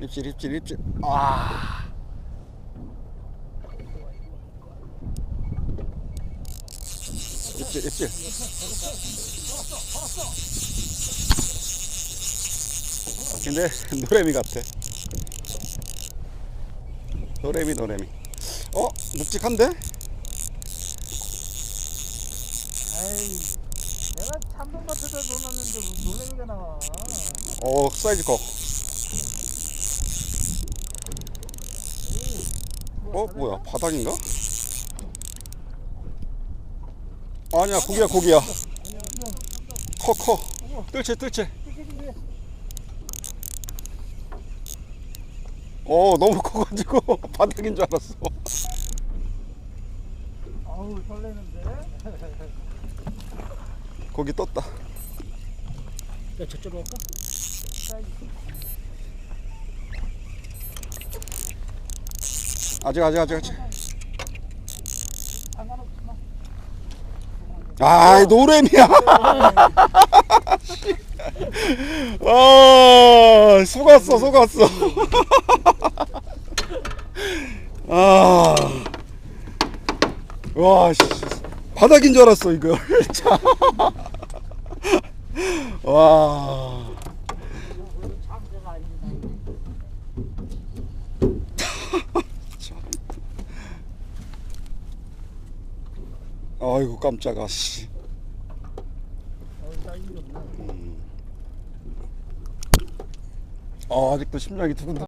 입질 입질 입질. 아. 입질 입질. 근데 노래미 같아. 노래미 노래미. 어? 묵직한데? 에이, 내가 참돔밭에다 놓았는데 놀래미가 나와. 어 사이즈 커어 뭐야 바닥인가? 아니야 고기야 고기야 커 커 뜰채 뜰채 어 너무 커가지고 바닥인 줄 알았어 아우 설레는데. 고기 떴다 야 저쪽으로 갈까? 아직 아직 아직 아직. 아 노래미야 아 속았어 속았어 아. 아와 씨, 바닥인 줄 알았어 이거 참. 와. 아이고 깜짝아 씨 없네. 아, 아직도 심장이 두근두근